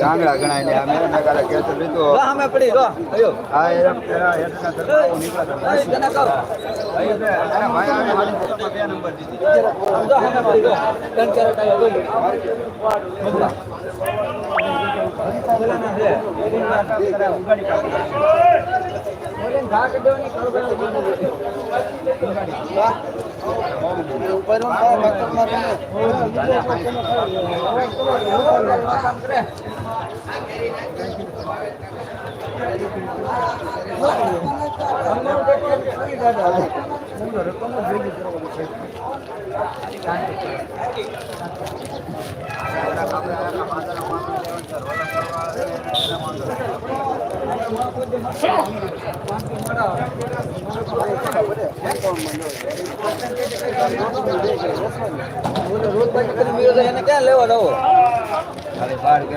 ગાંગડા ગણાય ને અમે એના કાલે કેસ લીધો અમે પડી રો આયો હા એ નંબર દીધી ઉપર એને ક્યાં લેવા દો અરે બાર કે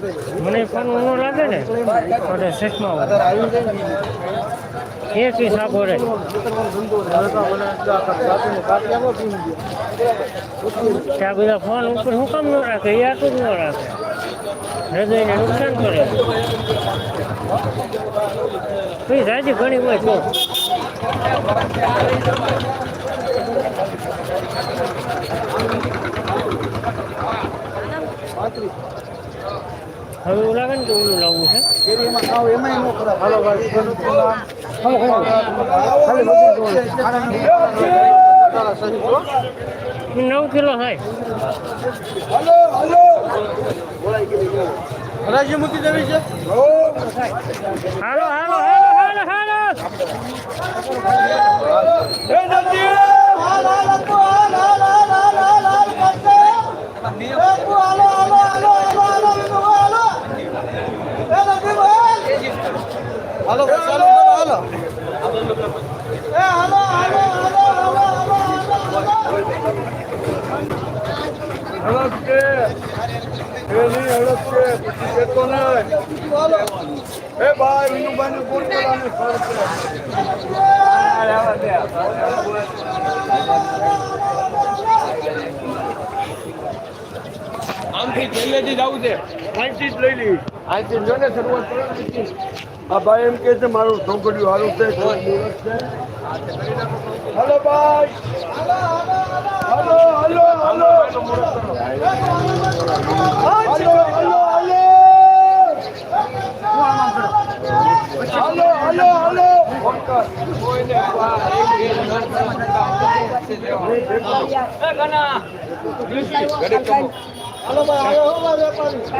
મને ફોન ન લાગે ને? એટલે ચશ્મા હોય. એ ચીજ આપો રે ત્યાં બધા ફોન ઉપર શું કામ ન રાખે? એ આટલું જ ન રાખે. હૃદયને નુકસાન કરે. કઈ રાજી ઘણી હોય તો. હવે એવું લાગે ને કે ઓલું લાવવું છે નવ કિલો થાય રાજી મૂકી દેવી છે હાલો એ ભાઈ વિનુભાઈ ને ફોન કરવાનું આમથી પહેલેથી જ આવું છે. અહીંથી જ લઈ લઈ અહીંથી જો ને શરૂઆત કરવાની આ ભાઈ એમ કે છે મારું છોકરીઓ હારું છે. હલો ભાઈ. Hello hello hello. Hello hello hello. Hello hello hello.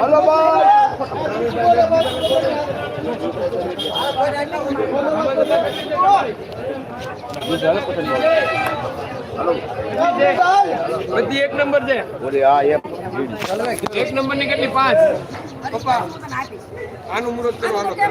ભાઈ હલો બધી એક નંબર છે એક એક નંબરની કેટલી પાંચ પપ્પા આનું મુહૂર્ત કરો હાલો પછી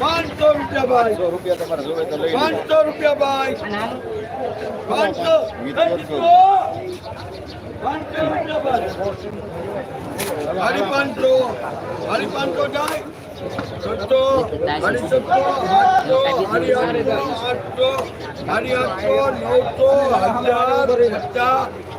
પાંચસો રૂપિયા ભાઈ પાંચસો રૂપિયા ભાઈ પાંચસો સાડી પાંચસો સાડી પાંચસો જાય સત્તો સાડી સત્તો આઠસો સાડી આઠસો આઠસો સાડી આઠસો નવસો હજાર